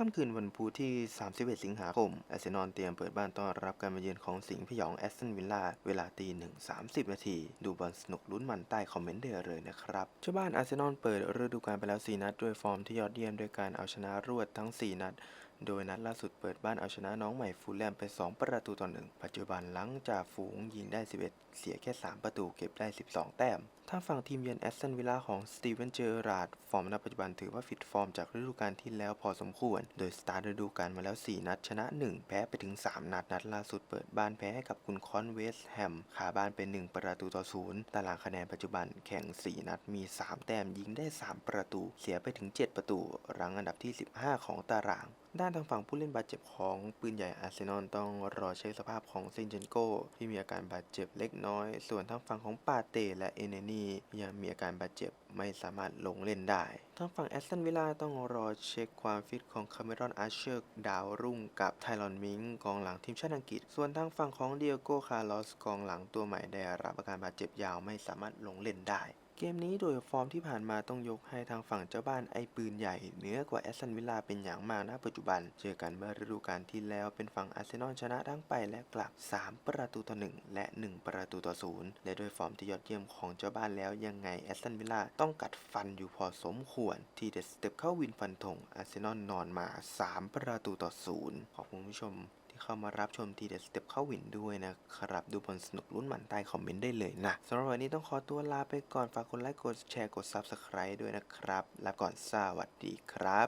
ค่ำคืนวันพุธที่ 31 สิงหาคม อาร์เซนอลเตรียมเปิดบ้านต้อนรับการมาเยือนของสิงห์พยองแอสตันวิลล่า เวลาตีหนึ่งสามสิบนาที ดูบอลสนุกลุ้นมันใต้คอมเมนต์ได้เลยนะครับเจ้าบ้านอาร์เซนอลเปิดฤดูกาลไปแล้ว 4 นัด ด้วยฟอร์มที่ยอดเยี่ยมด้วยการเอาชนะรวดทั้ง 4 นัดโดยนัดล่าสุดเปิดบ้านเอาชนะน้องใหม่ฟูลแลมไป 2 ประตูต่อหนึ่งปัจจุบันหลังจากฝูงยิงได้ 11 เสียแค่ 3 ประตูเก็บได้ 12 แต้ม ทางฝั่งทีมเยือนแอสตันวิลล่าของสตีเวนเจอราร์ดฟอร์มณปัจจุบันถือว่าฟิตฟอร์มจากฤดูกาลที่แล้วพอสมควร โดยสตาร์ทฤดูกาลมาแล้ว 4 นัด ชนะ 1 แพ้ไปถึง 3 นัด นัดล่าสุดเปิดบ้านแพ้ให้กับคุณคอนเวสแฮมขาบ้านเป็น 1 ประตูต่อศูนย์ตารางคะแนนปัจจุบันแข่ง 4 นัดมี 3 แต้มยิงได้ 3 ประตู เสียไปถึง 7 ประตู รั้งอันดับที่ 15 ของตารางด้านทางฝั่งผู้เล่นบาดเจ็บของปืนใหญ่อาร์เซนอลต้องรอเช็คสภาพของซินเจนโกที่มีอาการบาดเจ็บเล็กน้อย ส่วนทางฝั่งของปาเต้และเอเนนียังมีอาการบาดเจ็บไม่สามารถลงเล่นได้ ทางฝั่งแอสตันวิลล่าต้องรอเช็คความฟิตของคาเมรอนอาร์เชอร์ดาวรุ่งกับไทรอนมิงกองหลังทีมชาติอังกฤษ ส่วนทางฝั่งของเดียโกคาร์ลอสกองหลังตัวใหม่ได้รับอาการบาดเจ็บยาวไม่สามารถลงเล่นได้เกมนี้โดยฟอร์มที่ผ่านมาต้องยกให้ทางฝั่งเจ้าบ้านไอปืนใหญ่เหนือกว่าแอสตันวิลล่าเป็นอย่างมากณปัจจุบัน เจอกันเมื่อฤดูกาลที่แล้วเป็นฝั่งอาร์เซนอลชนะทั้งไปและกลับ 3 ประตูต่อ 1 และ 1 ประตูต่อ 0 และด้วยฟอร์มที่ยอดเยี่ยมของเจ้าบ้านแล้วยังไงแอสตันวิลล่าต้องกัดฟันอยู่พอสมควรที่เดสเต็ปเข้าวินฟันธงอาร์เซนอลนอนมา 3 ประตูต่อ0ขอบคุณผู้ชมที่เข้ามารับชมทีเด็ดสเต็ปเข้าวินด้วยนะครับ ดูบอลสนุกลุ้นหมันใต้คอมเมนต์ได้เลยนะสำหรับวันนี้ต้องขอตัวลาไปก่อน ฝากกดไลค์กดแชร์กด Subscribe ด้วยนะครับลาก่อนสวัสดีครับ